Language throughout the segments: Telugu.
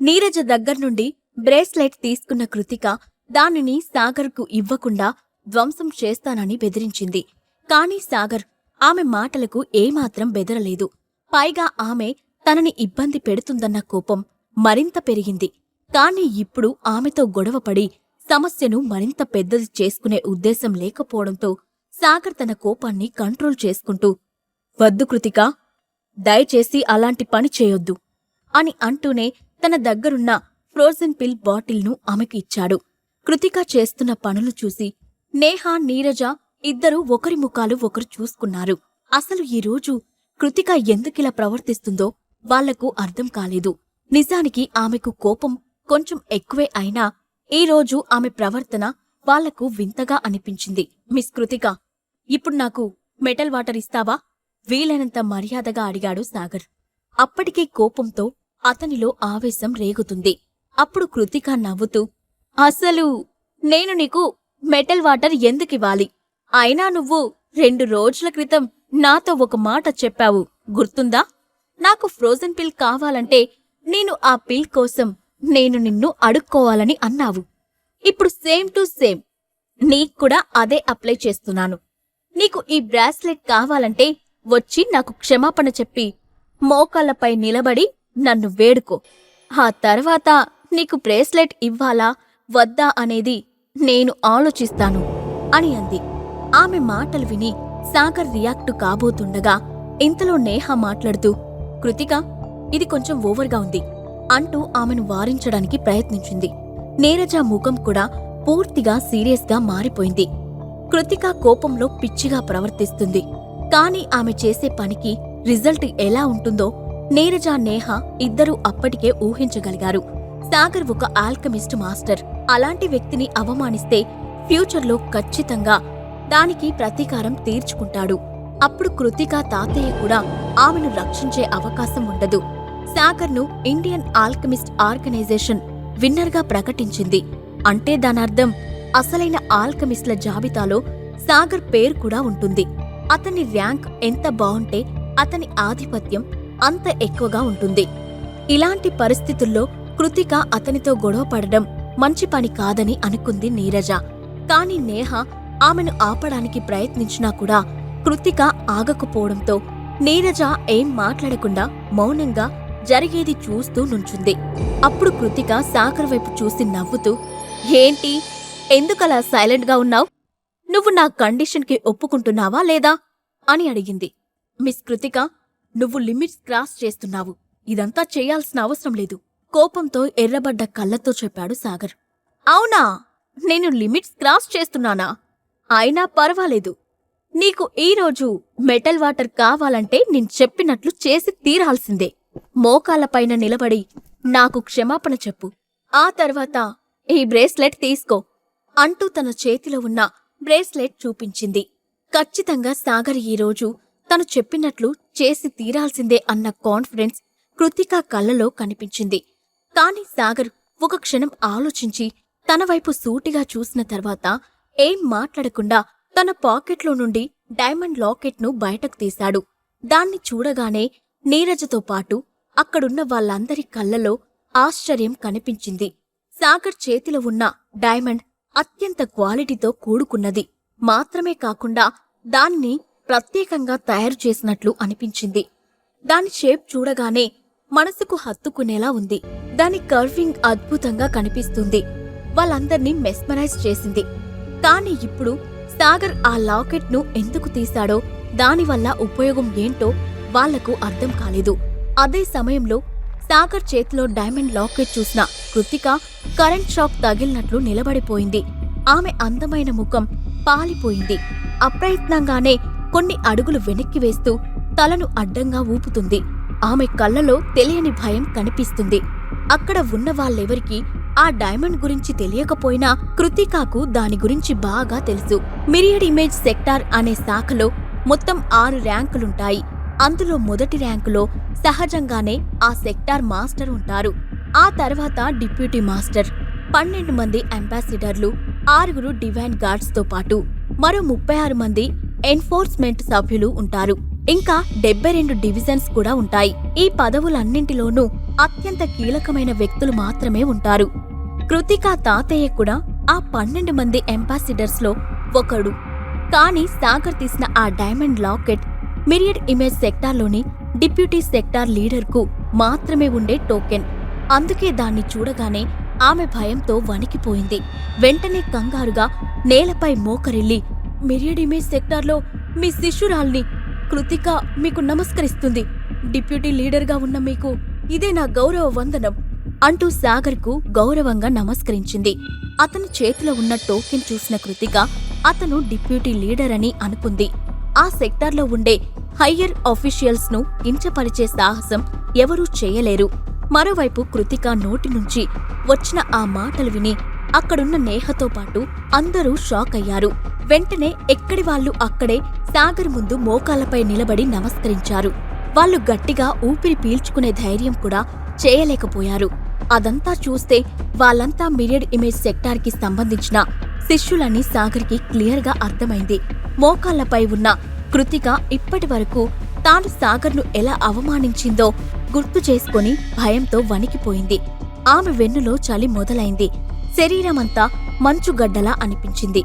నీరజ దగ్గర్నుండి బ్రేస్లెట్ తీసుకున్న కృతిక దానిని సాగర్కు ఇవ్వకుండా ధ్వంసం చేస్తానని బెదిరించింది. కాని సాగర్ ఆమె మాటలకు ఏమాత్రం బెదరలేదు. పైగా ఆమె తనని ఇబ్బంది పెడుతుందన్న కోపం మరింత పెరిగింది. కాని ఇప్పుడు ఆమెతో గొడవపడి సమస్యను మరింత పెద్దది చేసుకునే ఉద్దేశం లేకపోవడంతో సాగర్ తన కోపాన్ని కంట్రోల్ చేసుకుంటూ వద్దు కృతికా దయచేసి అలాంటి పని చేయొద్దు అని అంటూనే తన దగ్గరున్న ఫ్రోజన్ పిల్ బాటిల్ను ఆమెకు ఇచ్చాడు. కృతిక చేస్తున్న పనులు చూసి నేహ నీరజ ఇద్దరూ ఒకరి ముఖాలు ఒకరు చూసుకున్నారు. అసలు ఈ రోజు కృతిక ఎందుకిలా ప్రవర్తిస్తుందో వాళ్ళకు అర్థం కాలేదు. నిజానికి ఆమెకు కోపం కొంచెం ఎక్కువే అయినా ఈ రోజు ఆమె ప్రవర్తన వాళ్ళకు వింతగా అనిపించింది. మిస్ కృతిక ఇప్పుడు నాకు మెటల్ వాటర్ ఇస్తావా? వీలైనంత మర్యాదగా అడిగాడు సాగర్. అప్పటికే కోపంతో అతనిలో ఆవేశం రేగుతుంది. అప్పుడు కృతిక నవ్వుతూ అసలు నేను నీకు మెటల్ వాటర్ ఎందుకివ్వాలి అయినా నువ్వు రెండు రోజుల క్రితం నాతో ఒక మాట చెప్పావు గుర్తుందా? నాకు ఫ్రోజన్ పిల్ కావాలంటే నేను ఆ పిల్ కోసం నేను నిన్ను అడుక్కోవాలని అన్నావు. ఇప్పుడు సేమ్ టు సేమ్ నీకు కూడా అదే అప్లై చేస్తున్నాను. నీకు ఈ బ్రాస్లెట్ కావాలంటే వచ్చి నాకు క్షమాపణ చెప్పి మోకాళ్ళపై నిలబడి నన్ను వేడుకో. ఆ తర్వాత నీకు బ్రేస్లెట్ ఇవ్వాలా వద్దా అనేది నేను ఆలోచిస్తాను అని అంది. ఆమె మాటలు విని సాగర్ రియాక్ట్ కాబోతుండగా ఇంతలో నేహ మాట్లాడుతూ కృతిక ఇది కొంచెం ఓవర్గా ఉంది అంటూ ఆమెను వారించడానికి ప్రయత్నించింది. నీరజ ముఖం కూడా పూర్తిగా సీరియస్గా మారిపోయింది. కృతిక కోపంలో పిచ్చిగా ప్రవర్తిస్తుంది. కాని ఆమె చేసే పనికి రిజల్ట్ ఎలా ఉంటుందో నీరజ నేహ ఇద్దరూ అప్పటికే ఊహించగలిగారు. సాగర్ ఒక ఆల్కమిస్ట్ మాస్టర్. అలాంటి వ్యక్తిని అవమానిస్తే ఫ్యూచర్లో ఖచ్చితంగా దానికి ప్రతీకారం తీర్చుకుంటాడు. అప్పుడు కృతిక తాతయ్య కూడా ఆమెను రక్షించే అవకాశం ఉండదు. సాగర్ను ఇండియన్ ఆల్కమిస్ట్ ఆర్గనైజేషన్ విన్నర్గా ప్రకటించింది. అంటే దానర్థం అసలైన ఆల్కమిస్ట్ల జాబితాలో సాగర్ పేరు కూడా ఉంటుంది. అతని ర్యాంక్ ఎంత బావుంటే అతని ఆధిపత్యం అంత ఎక్కువగా ఉంటుంది. ఇలాంటి పరిస్థితుల్లో కృతిక అతనితో గొడవ పడడం మంచి పని కాదని అనుకుంది నీరజ. కాని నేహ ఆమెను ఆపడానికి ప్రయత్నించినా కూడా కృతిక ఆగకపోవడంతో నీరజ ఏం మాట్లాడకుండా మౌనంగా జరిగేది చూస్తూ నుంచుంది. అప్పుడు కృతిక సాగర్ వైపు చూసి నవ్వుతూ ఏంటి? ఎందుకలా సైలెంట్గా ఉన్నావు? నువ్వు నా కండిషన్కి ఒప్పుకుంటున్నావా లేదా? అని అడిగింది. మిస్ కృతిక నువ్వు లిమిట్స్ క్రాస్ చేస్తున్నావు. ఇదంతా చేయాల్సిన అవసరం లేదు. కోపంతో ఎర్రబడ్డ కళ్ళతో చెప్పాడు సాగర్. అవునా? నేను లిమిట్స్ క్రాస్ చేస్తున్నానా? అయినా పర్వాలేదు. నీకు ఈరోజు మెటల్ వాటర్ కావాలంటే నేను చెప్పినట్లు చేసి తీరాల్సిందే. మోకాలపైన నిలబడి నాకు క్షమాపణ చెప్పు. ఆ తర్వాత ఈ బ్రేస్లెట్ తీసుకో అంటూ తన చేతిలో ఉన్న బ్రేస్లెట్ చూపించింది. ఖచ్చితంగా సాగర్ ఈరోజు తను చెప్పినట్లు చేసి తీరాల్సిందే అన్న కాన్ఫిడెన్స్ కృతిక కళ్ళలో కనిపించింది. కాని సాగర్ ఒక క్షణం ఆలోచించి తన వైపు సూటిగా చూసిన తర్వాత ఏం మాట్లాడకుండా తన పాకెట్లో నుండి డైమండ్ లాకెట్ను బయటకు తీశాడు. దాన్ని చూడగానే నీరజతో పాటు అక్కడున్న వాళ్ళందరి కళ్ళలో ఆశ్చర్యం కనిపించింది. సాగర్ చేతిలో ఉన్న డైమండ్ అత్యంత క్వాలిటీతో కూడుకున్నది. మాత్రమే కాకుండా దాన్ని ప్రత్యేకంగా తయారు చేసినట్లు అనిపించింది. దాని షేప్ చూడగానే మనసుకు హత్తుకునేలా ఉంది. దాని కర్వింగ్ అద్భుతంగా కనిపిస్తుంది. వాళ్ళందర్నీ మెస్మరైజ్ చేసింది. కాని ఇప్పుడు సాగర్ ఆ లాకెట్ను ఎందుకు తీశాడో దానివల్ల ఉపయోగం ఏంటో వాళ్ళకు అర్థం కాలేదు. అదే సమయంలో సాగర్ చేతిలో డైమండ్ లాకెట్ చూసిన కృతిక కరెంట్ షాక్ తగిలినట్లు నిలబడిపోయింది. ఆమె అందమైన ముఖం పాలిపోయింది. అప్రయత్నంగానే కొన్ని అడుగులు వెనక్కి వేస్తూ తలను అడ్డంగా ఊపుతుంది. ఆమె కళ్ళలో తెలియని భయం కనిపిస్తుంది. అక్కడ ఉన్న వాళ్ళెవరికీ ఆ డైమండ్ గురించి తెలియకపోయినా కృతికాకు దాని గురించి బాగా తెలుసు. మిరియడ్ ఇమేజ్ సెక్టార్ అనే శాఖలో మొత్తం ఆరు ర్యాంకులుంటాయి. అందులో మొదటి ర్యాంకులో సహజంగానే ఆ సెక్టార్ మాస్టర్ ఉంటారు. ఆ తర్వాత డిప్యూటీ మాస్టర్ పన్నెండు మంది అంబాసిడర్లు ఆరుగురు డివైన్ గార్డ్స్తో పాటు మరో ముప్పై ఆరు మంది ఎన్ఫోర్స్మెంట్ సభ్యులు ఉంటారు. ఇంకా డెబ్బై రెండు డివిజన్స్ కూడా ఉంటాయి. ఈ పదవులన్నింటిలోనూ అత్యంత కీలకమైన వ్యక్తులు మాత్రమే ఉంటారు. కృతికా తాతయ్య కూడా ఆ పన్నెండు మంది అంబాసిడర్స్లో ఒకడు. కానీ సాగర్ తీసిన ఆ డైమండ్ లాకెట్ మిరియడ్ ఇమేజ్ సెక్టార్లోని డిప్యూటీ సెక్టార్ లీడర్కు మాత్రమే ఉండే టోకెన్. అందుకే దాన్ని చూడగానే ఆమె భయంతో వణికిపోయింది. వెంటనే కంగారుగా నేలపై మోకరిల్లి మిరియడ్ ఇమేజ్ సెక్టార్లో మీ శిష్యురాల్ని కృతిక మీకు నమస్కరిస్తుంది. డిప్యూటీ లీడర్గా ఉన్న మీకు ఇదే నా గౌరవ వందనం అంటూ సాగర్కు గౌరవంగా నమస్కరించింది. అతని చేతిలో ఉన్న టోకెన్ చూసిన కృతిక అతను డిప్యూటీ లీడర్ అని అనుకుంది. ఆ సెక్టార్లో ఉండే హయ్యర్ ఆఫీషియల్స్ను ఇంచపరిచే కించపరిచే సాహసం ఎవరూ చేయలేరు. మరోవైపు కృతిక నోటి నుంచి వచ్చిన ఆ మాటలు విని అక్కడున్న నేహతో పాటు అందరూ షాక్ అయ్యారు. వెంటనే ఎక్కడి వాళ్ళు అక్కడే సాగర్ ముందు మోకాలపై నిలబడి నమస్కరించారు. వాళ్ళు గట్టిగా ఊపిరి పీల్చుకునే ధైర్యం కూడా చేయలేకపోయారు. అదంతా చూస్తే వాళ్ళంతా మిరియడ్ ఇమేజ్ సెక్టార్కి సంబంధించిన శిష్యులని సాగర్కి క్లియర్గా అర్థమైంది. మోకాళ్ళపై ఉన్న కృతిక ఇప్పటి వరకు తాను సాగర్ను ఎలా అవమానించిందో గుర్తు చేసుకొని భయంతో వణికిపోయింది. ఆమె వెన్నులో చలి మొదలైంది. శరీరమంతా మంచుగడ్డలా అనిపించింది.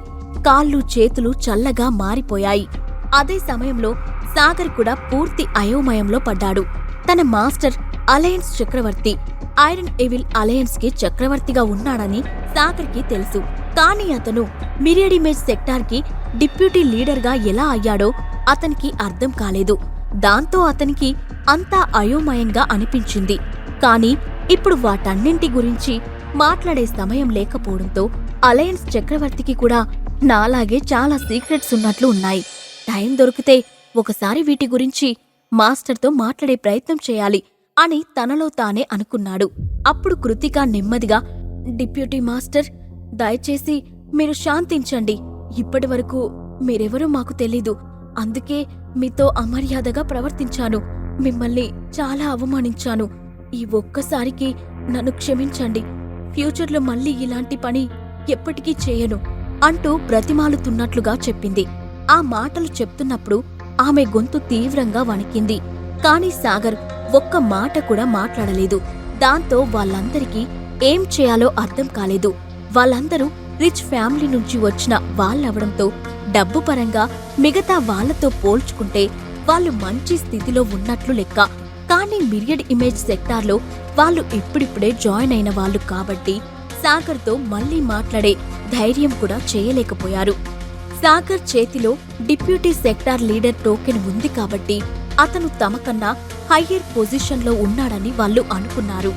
కాళ్ళు చేతులు చల్లగా మారిపోయాయి. అదే సమయంలో సాగర్ కూడా పూర్తి అయోమయంలో పడ్డాడు. తన మాస్టర్ అలయన్స్ చక్రవర్తి ఐరన్ ఎవిల్ అలయన్స్కి చక్రవర్తిగా ఉన్నాడని సాగర్కి తెలుసు. కానీ అతను మిరియడిమేజ్ సెక్టార్కి డిప్యూటీ లీడర్గా ఎలా అయ్యాడో అతనికి అర్థం కాలేదు. దాంతో అతనికి అంతా అయోమయంగా అనిపించింది. కానీ ఇప్పుడు వాటన్నింటి గురించి మాట్లాడే సమయం లేకపోవడంతో అలయన్స్ చక్రవర్తికి కూడా నాలాగే చాలా సీక్రెట్స్ ఉన్నట్లు ఉన్నాయి. టైం దొరికితే ఒకసారి వీటి గురించి మాస్టర్తో మాట్లాడే ప్రయత్నం చేయాలి అని తనలో తానే అనుకున్నాడు. అప్పుడు కృతిక నెమ్మదిగా డిప్యూటీ మాస్టర్ దయచేసి మీరు శాంతించండి. ఇప్పటి వరకు మీరెవరూ మాకు తెలీదు. అందుకే మీతో అమర్యాదగా ప్రవర్తించాను. మిమ్మల్ని చాలా అవమానించాను. ఈ ఒక్కసారికి నన్ను క్షమించండి. ఫ్యూచర్లో మళ్ళీ ఇలాంటి పని ఎప్పటికీ చేయను అంటూ బ్రతిమాలుతున్నట్లుగా చెప్పింది. ఆ మాటలు చెప్తున్నప్పుడు ఆమె గొంతు తీవ్రంగా వణికింది. కాని సాగర్ ఒక్క మాట కూడా మాట్లాడలేదు. దాంతో వాళ్ళందరికీ ఏం చేయాలో అర్థం కాలేదు. వాళ్ళందరూ రిచ్ ఫ్యామిలీ నుంచి వచ్చిన వాళ్ళవడంతో డబ్బు పరంగా మిగతా వాళ్ళతో పోల్చుకుంటే వాళ్ళు మంచి స్థితిలో ఉన్నట్లు లెక్క. కానీ మిరియడ్ ఇమేజ్ సెక్టార్లో వాళ్ళు ఇప్పుడిప్పుడే జాయిన్ అయిన వాళ్ళు కాబట్టి సాగర్తో మళ్ళీ మాట్లాడే ధైర్యం కూడా చేయలేకపోయారు. సాగర్ చేతిలో డిప్యూటీ సెక్టార్ లీడర్ టోకెన్ ఉంది కాబట్టి అతను తమకన్నా హయ్యర్ పొజిషన్లో ఉన్నాడని వాళ్ళు అనుకున్నారు.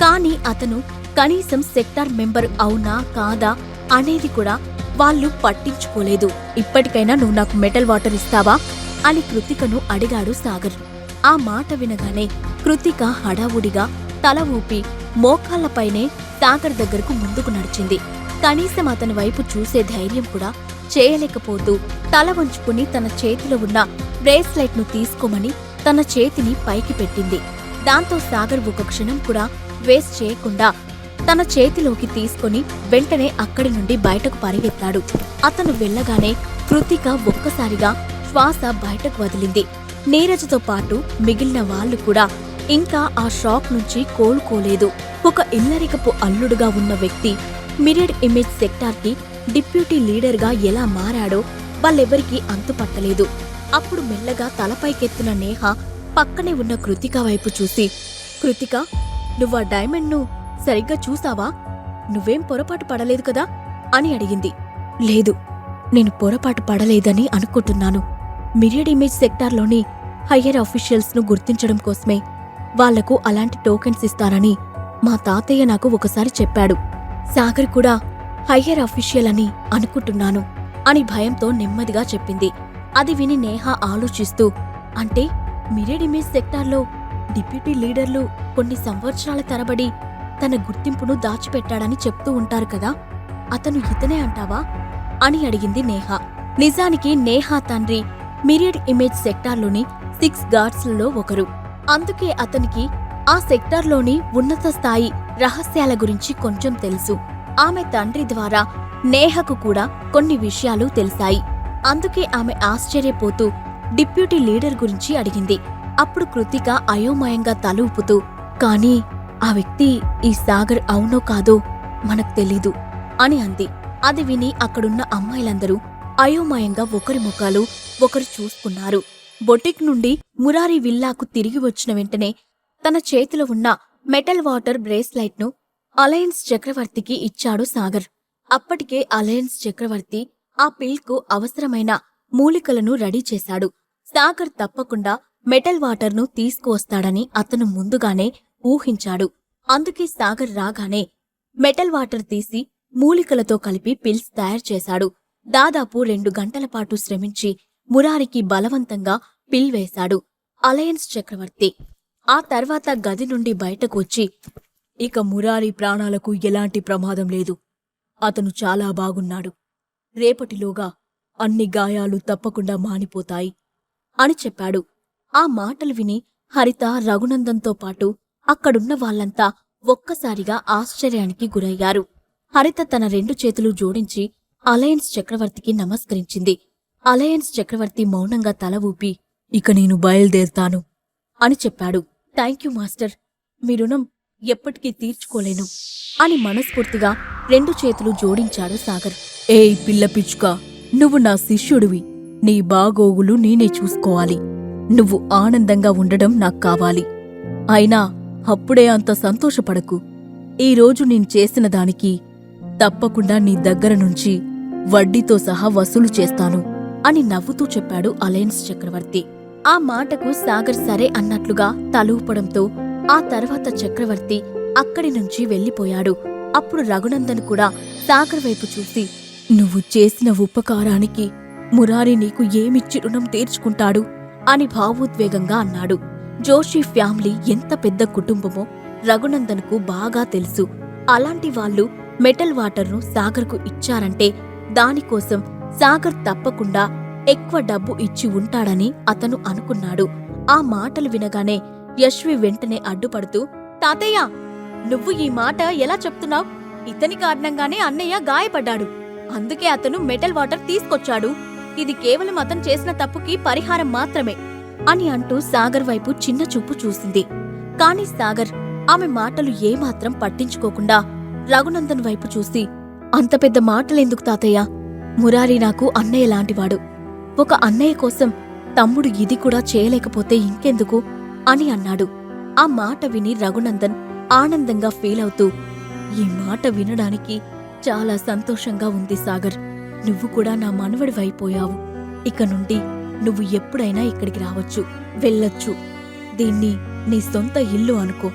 కానీ అతను కనీసం సెక్టార్ మెంబర్ అవునా కాదా అనేది కూడా వాళ్ళు పట్టించుకోలేదు. ఇప్పటికైనా నువ్వు నాకు మెటల్ వాటర్ ఇస్తావా? అని కృతికను అడిగాడు సాగర్. ఆ మాట వినగానే కృతిక హడావుడిగా తల ఊపి మోకాళ్ళపైనే సాగర్ దగ్గరకు ముందుకు నడిచింది. కనీసం అతని వైపు చూసే ధైర్యం కూడా చేయలేకపోతూ తల వంచుకుని తన చేతిలో ఉన్న బ్రేస్లెట్ను తీసుకోమని తన చేతిని పైకి పెట్టింది. దాంతో సాగర్ ఒక క్షణం కూడా వేస్ట్ చేయకుండా తన చేతిలోకి తీసుకొని వెంటనే అక్కడి నుండి బయటకు పరిగెత్తాడు. అతను వెళ్ళగానే కృతిక ఒక్కసారిగా శ్వాస బయటకు వదిలింది. నీరజతో పాటు మిగిలిన వాళ్ళు కూడా ఇంకా ఆ షాక్ నుంచి కోలుకోలేదు. ఒక ఇల్లరికపు అల్లుడుగా ఉన్న వ్యక్తి మిరియడ్ ఇమేజ్ సెక్టార్కి డిప్యూటీ లీడర్గా ఎలా మారాడో వాళ్ళెవరికీ అంతుపట్టలేదు. అప్పుడు మెల్లగా తలపైకెత్తిన నేహ పక్కనే ఉన్న కృతిక వైపు చూసి కృతిక నువ్వా డైమండ్ను సరిగ్గా చూసావా? నువ్వేం పొరపాటు పడలేదు కదా? అని అడిగింది. లేదు నేను పొరపాటు పడలేదని అనుకుంటున్నాను. మిరియడ్ ఇమేజ్ సెక్టార్లోని హయ్యర్ అఫీషియల్స్ను గుర్తించడం కోసమే వాళ్ళకు అలాంటి టోకెన్స్ ఇస్తారని మా తాతయ్య నాకు ఒకసారి చెప్పాడు. సాగర్ కూడా హయ్యర్ అఫీషియల్ అని అనుకుంటున్నాను అని భయంతో నెమ్మదిగా చెప్పింది. అది విని నేహ ఆలోచిస్తూ అంటే మిరియడ్ ఇమేజ్ సెక్టార్లో డిప్యూటీ లీడర్లు కొన్ని సంవత్సరాల తరబడి తన గుర్తింపును దాచిపెట్టాడని చెప్తూ ఉంటారు కదా అతను ఇతనే అంటావా? అని అడిగింది నేహ. నిజానికి నేహా తండ్రి మిరియడ్ ఇమేజ్ సెక్టార్లోని సిక్స్ గార్డ్స్లలో ఒకరు. అందుకే అతనికి ఆ సెక్టార్లోని ఉన్నత స్థాయి రహస్యాల గురించి కొంచెం తెలుసు. ఆమె తండ్రి ద్వారా నేహకు కూడా కొన్ని విషయాలు తెలిసాయి. అందుకే ఆమె ఆశ్చర్యపోతూ డిప్యూటీ లీడర్ గురించి అడిగింది. అప్పుడు కృతిక అయోమయంగా తల ఊపుతూ కానీ ఆ వ్యక్తి ఈ సాగర్ అవునో కాదో మనకు తెలీదు అని అంది. అది విని అక్కడున్న అమ్మాయిలందరూ అయోమయంగా ఒకరి ముఖాలు ఒకరు చూసుకున్నారు బొటిక్ నుండి మురారి విల్లాకు తిరిగి వచ్చిన వెంటనే తన చేతిలో ఉన్న మెటల్ వాటర్ బ్రేస్లైట్ను అలయన్స్ చక్రవర్తికి ఇచ్చాడు సాగర్. అప్పటికే అలయన్స్ చక్రవర్తి ఆ పిల్కు అవసరమైన మూలికలను రెడీ చేశాడు. సాగర్ తప్పకుండా మెటల్ వాటర్ను తీసుకువస్తాడని అతను ముందుగానే ఊహించాడు. అందుకే సాగర్ రాగానే మెటల్ వాటర్ తీసి మూలికలతో కలిపి పిల్స్ తయారు చేశాడు. దాదాపు రెండు గంటల పాటు శ్రమించి మురారికి బలవంతంగా పిల్ వేశాడు అలయన్స్ చక్రవర్తి. ఆ తర్వాత గది నుండి బయటకు వచ్చి ఇక మురారి ప్రాణాలకు ఎలాంటి ప్రమాదం లేదు. అతను చాలా బాగున్నాడు. రేపటిలోగా అన్ని గాయాలు తప్పకుండా మానిపోతాయి అని చెప్పాడు. ఆ మాటలు విని హరిత రఘునందంతో పాటు అక్కడున్న వాళ్ళంతా ఒక్కసారిగా ఆశ్చర్యానికి గురయ్యారు. హరిత తన రెండు చేతులు జోడించి అలయన్స్ చక్రవర్తికి నమస్కరించింది. అలయన్స్ చక్రవర్తి మౌనంగా తల ఊపి ఇక నేను బయలుదేరుతాను అని చెప్పాడు. థ్యాంక్యూ మాస్టర్ మీ రుణం ఎప్పటికీ తీర్చుకోలేను అని మనస్ఫూర్తిగా రెండు చేతులు జోడించాడు సాగర్. ఏయ్ పిల్ల పిచ్చుక నువ్వు నా శిష్యుడివి. నీ బాగోగులు నేనే చూసుకోవాలి. నువ్వు ఆనందంగా ఉండడం నాకు కావాలి. అయినా అప్పుడే అంత సంతోషపడకు. ఈరోజు నేను చేసిన దానికి తప్పకుండా నీ దగ్గర నుంచి వడ్డీతో సహా వసూలు చేస్తాను అని నవ్వుతూ చెప్పాడు అలయన్స్ చక్రవర్తి. ఆ మాటకు సాగర్ సరే అన్నట్లుగా తలూపడంతో ఆ తర్వాత చక్రవర్తి అక్కడి నుంచి వెళ్ళిపోయాడు అప్పుడు రఘునందన్ కూడా సాగర్ వైపు చూసి నువ్వు చేసిన ఉపకారానికి మురారి నీకు ఏమిచ్చి రుణం తీర్చుకుంటాడు? అని భావోద్వేగంగా అన్నాడు. జోషి ఫ్యామిలీ ఎంత పెద్ద కుటుంబమో రఘునందన్కు బాగా తెలుసు. అలాంటి వాళ్ళు మెటల్ వాటర్ను సాగర్కు ఇచ్చారంటే దానికోసం సాగర్ తప్పకుండా ఎక్కువ డబ్బు ఇచ్చి ఉంటాడని అతను అనుకున్నాడు. ఆ మాటలు వినగానే యశ్వి వెంటనే అడ్డుపడుతూ తాతయ్య నువ్వు ఈ మాట ఎలా చెప్తున్నావ్? ఇతని కారణంగానే అన్నయ్య గాయపడ్డాడు. అందుకే అతను మెటల్ వాటర్ తీసుకొచ్చాడు. ఇది కేవలం అతను చేసిన తప్పుకి పరిహారం మాత్రమే అని అంటూ సాగర్ వైపు చిన్న చూపు చూసింది. కాని సాగర్ ఆమె మాటలు ఏమాత్రం పట్టించుకోకుండా రఘునందన్ వైపు చూసి అంత పెద్ద మాటలెందుకు తాతయ్య? మురారి నాకు అన్నయ్య లాంటివాడు. ఒక అన్నయ్య కోసం తమ్ముడు ఇది కూడా చేయలేకపోతే ఇంకెందుకు? అని అన్నాడు. ఆ మాట విని రఘునందన్ ఆనందంగా ఫీలవుతూ ఈ మాట వినడానికి చాలా సంతోషంగా ఉంది సాగర్. నువ్వు కూడా నా మనవడివైపోయావు ఇక నుండి నువ్వు ఎప్పుడైనా ఇక్కడికి రావచ్చు వెళ్ళొచ్చు. దీన్ని నీ సొంత ఇల్లు అనుకో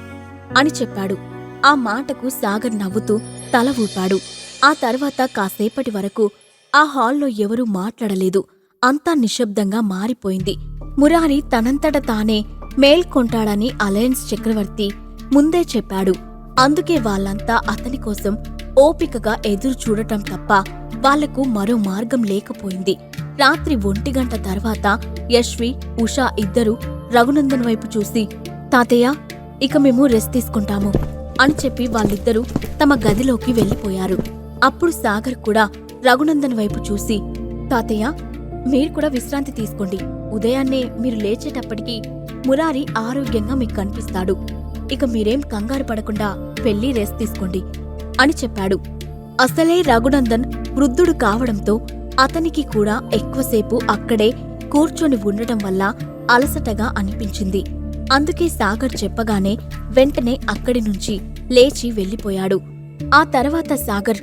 అని చెప్పాడు. ఆ మాటకు సాగర్ నవ్వుతూ తల ఊపాడు. ఆ తర్వాత కాసేపటి వరకు ఆ హాల్లో ఎవరూ మాట్లాడలేదు. అంతా నిశ్శబ్దంగా మారిపోయింది. మురారి తనంతట తానే మేల్కొంటాడని అలయన్స్ చక్రవర్తి ముందే చెప్పాడు. అందుకే వాళ్ళంతా అతని కోసం ఓపికగా ఎదురు చూడటం తప్ప వాళ్ళకు మరో మార్గం లేకపోయింది. రాత్రి ఒంటి గంట తర్వాత యశ్వి ఉషా ఇద్దరూ రఘునందన్ వైపు చూసి తాతయ్య ఇక మేము రెస్ట్ తీసుకుంటాము అని చెప్పి వాళ్ళిద్దరూ తమ గదిలోకి వెళ్ళిపోయారు అప్పుడు సాగర్ కూడా రఘునందన్ వైపు చూసి తాతయ్య మీరు కూడా విశ్రాంతి తీసుకోండి. ఉదయాన్నే మీరు లేచేటప్పటికి మురారి ఆరోగ్యంగా మీకు కనిపిస్తాడు. ఇక మీరేం కంగారు పడకుండా వెళ్ళి రెస్ట్ తీసుకోండి అని చెప్పాడు. అసలే రఘునందన్ వృద్ధుడు కావడంతో అతనికి కూడా ఎక్కువసేపు అక్కడే కూర్చొని ఉండటం వల్ల అలసటగా అనిపించింది. అందుకే సాగర్ చెప్పగానే వెంటనే అక్కడి నుంచి లేచి వెళ్ళిపోయాడు. ఆ తర్వాత సాగర్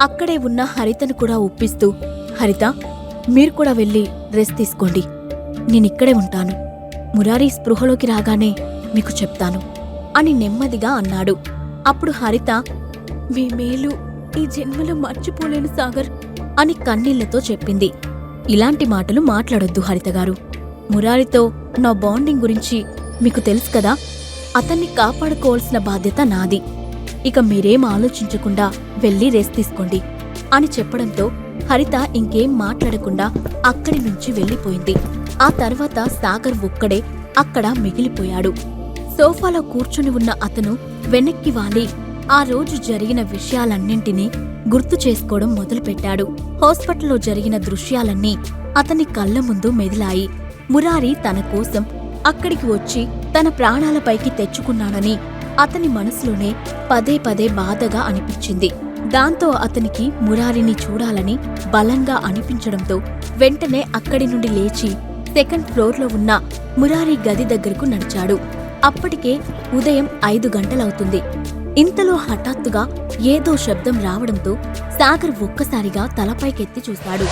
అక్కడే ఉన్న హరితను కూడా ఒప్పిస్తూ హరిత మీరు కూడా వెళ్ళి రెస్ట్ తీసుకోండి. నేనిక్కడే ఉంటాను. మురారి స్పృహలోకి రాగానే మీకు చెప్తాను అని నెమ్మదిగా అన్నాడు. అప్పుడు హరిత మీ మేలు ఈ జన్మలో మర్చిపోలేను సాగర్ అని కన్నీళ్ళతో చెప్పింది. ఇలాంటి మాటలు మాట్లాడొద్దు హరితగారు మురారితో నా బాండింగ్ గురించి మీకు తెలుసు కదా? అతన్ని కాపాడుకోవాల్సిన బాధ్యత నాది. ఇక మీరేం ఆలోచించకుండా వెళ్ళి రెస్ట్ తీసుకోండి అని చెప్పడంతో హరిత ఇంకేం మాట్లాడకుండా అక్కడి నుంచి వెళ్ళిపోయింది. ఆ తర్వాత సాగర్ ఒక్కడే అక్కడ మిగిలిపోయాడు. సోఫాలో కూర్చుని ఉన్న అతను వెనక్కి వాలి. ఆ రోజు జరిగిన విషయాలన్నింటినీ గుర్తు చేసుకోవడం మొదలుపెట్టాడు. హాస్పిటల్లో జరిగిన దృశ్యాలన్నీ అతని కళ్ళ ముందు మెదిలాయి. మురారి తన కోసం అక్కడికి వచ్చి తన ప్రాణాలపైకి తెచ్చుకున్నాడని అతని మనసులోనే పదే పదే బాధగా అనిపించింది. దాంతో అతనికి మురారిని చూడాలని బలంగా అనిపించడంతో వెంటనే అక్కడి నుండి లేచి సెకండ్ ఫ్లోర్లో ఉన్న మురారి గది దగ్గరకు నడిచాడు. అప్పటికే ఉదయం ఐదు గంటలవుతుంది. ఇంతలో హఠాత్తుగా ఏదో శబ్దం రావడంతో సాగర్ ఒక్కసారిగా తలపైకెత్తి చూశాడు.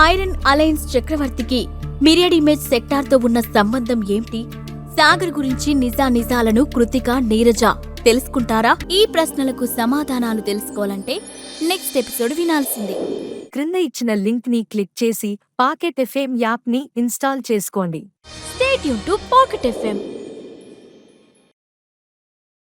ఐరన్ అలయన్స్ చక్రవర్తికి మిరియడ్ ఇమేజ్ సెక్టార్తో ఉన్న సంబంధం ఏంటి? సాగర్ గురించి నిజా నిజాలను కృతిక నీరజ తెలుసుకుంటారా? ఈ ప్రశ్నలకు సమాధానాలు తెలుసుకోవాలంటే నెక్స్ట్ ఎపిసోడ్ వినాల్సిందే. క్రింద ఇచ్చిన లింక్ని క్లిక్ చేసి పాకెట్ ఎఫ్ఎం యాప్ని ఇన్స్టాల్ చేసుకోండి. Stay tuned to pocket FM.